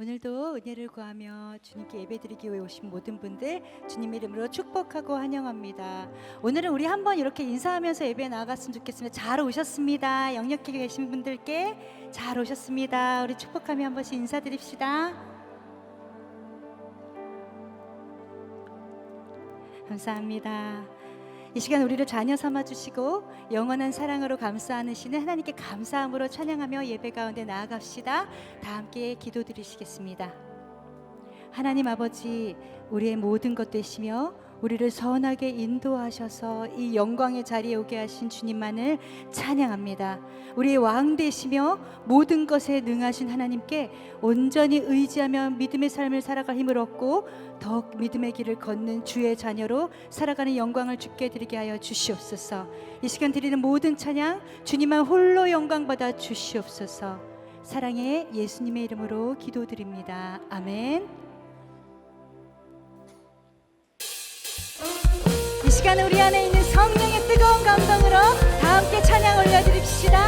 오늘도 은혜를 구하며 주님께 예배드리기 위해 오신 모든 분들 주님 이름으로 축복하고 환영합니다. 오늘은 우리 한번 이렇게 인사하면서 예배 나아갔으면 좋겠습니다. 잘 오셨습니다. 영역에 계신 분들께 잘 오셨습니다. 우리 축복하며 한 번씩 인사드립시다. 감사합니다. 이 시간 우리를 자녀 삼아 주시고 영원한 사랑으로 감싸 안으시는 하나님께 감사함으로 찬양하며 예배 가운데 나아갑시다. 다 함께 기도드리시겠습니다. 하나님 아버지, 우리의 모든 것 되시며 우리를 선하게 인도하셔서 이 영광의 자리에 오게 하신 주님만을 찬양합니다. 우리의 왕 되시며 모든 것에 능하신 하나님께 온전히 의지하며 믿음의 삶을 살아갈 힘을 얻고 더욱 믿음의 길을 걷는 주의 자녀로 살아가는 영광을 주께 드리게 하여 주시옵소서. 이 시간 드리는 모든 찬양 주님만 홀로 영광 받아 주시옵소서. 사랑의 예수님의 이름으로 기도드립니다. 아멘. 시간 우리 안에 있는 성령의 뜨거운 감동으로 다 함께 찬양 올려드립시다.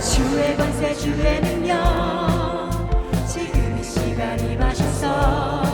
주의 권세 주의 능력 시간 임하셔서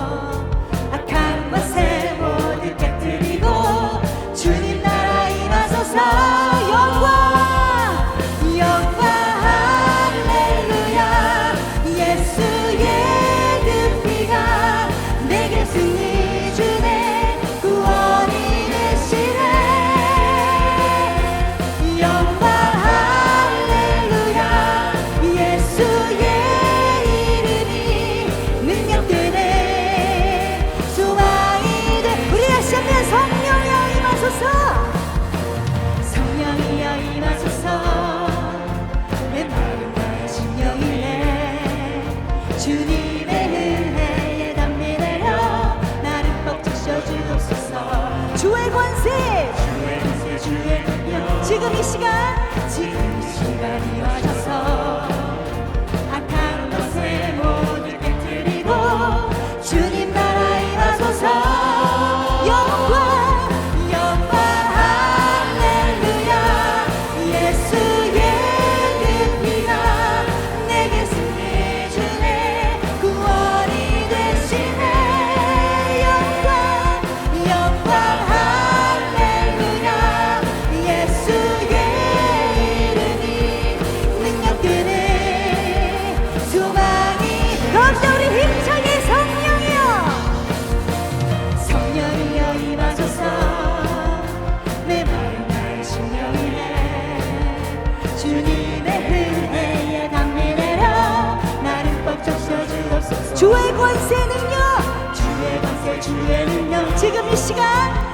이 시간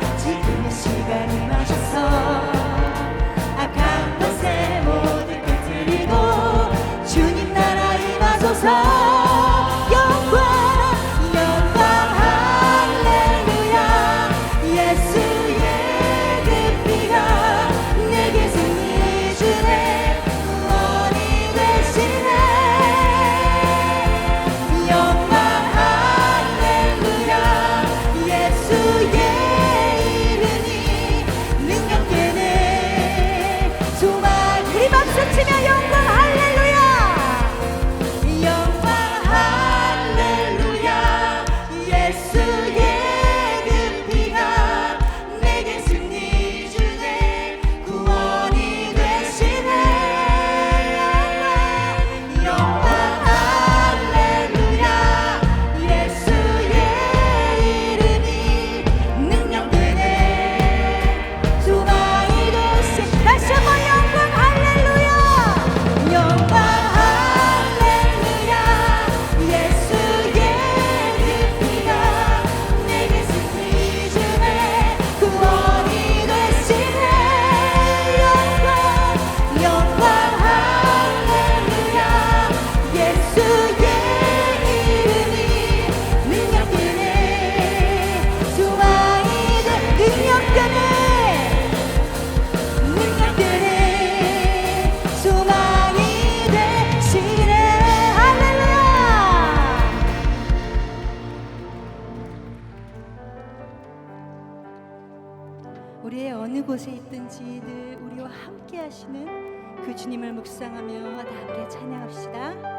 우리의 어느 곳에 있든지 늘 우리와 함께 하시는 그 주님을 묵상하며 다 함께 찬양합시다.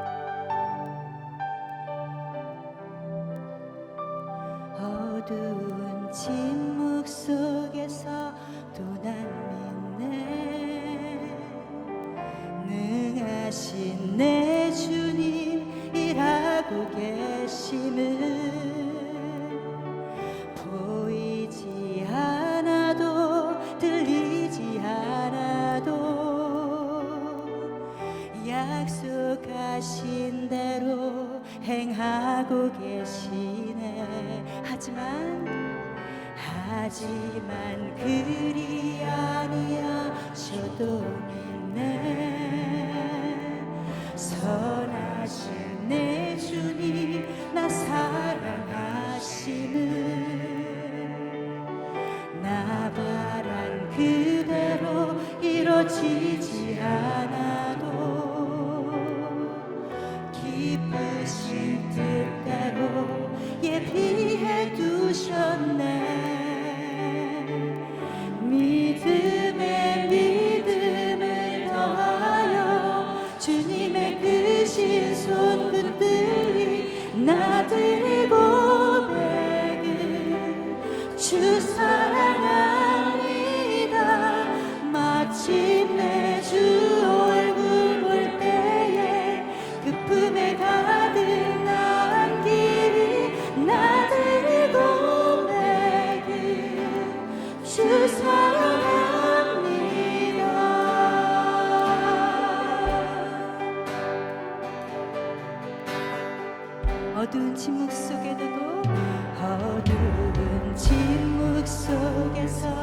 kiedy. 주사 eyes are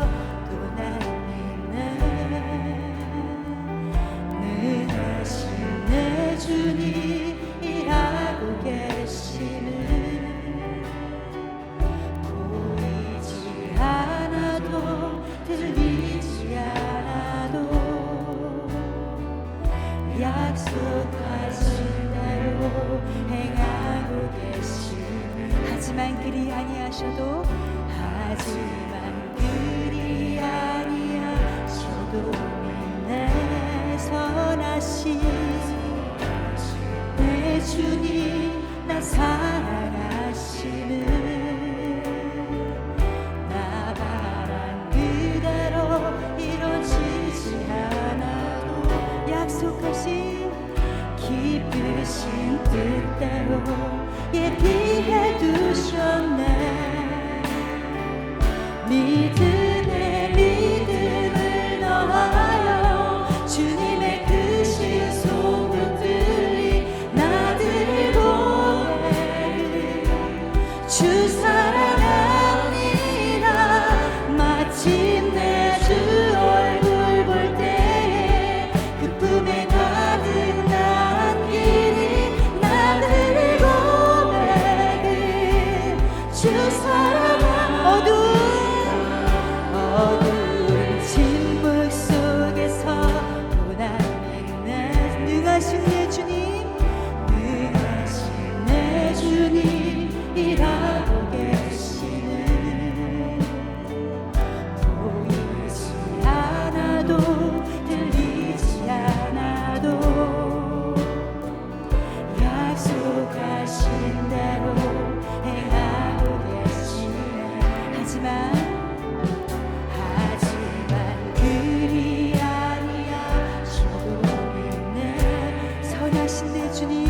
하신 내 주님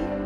Bye.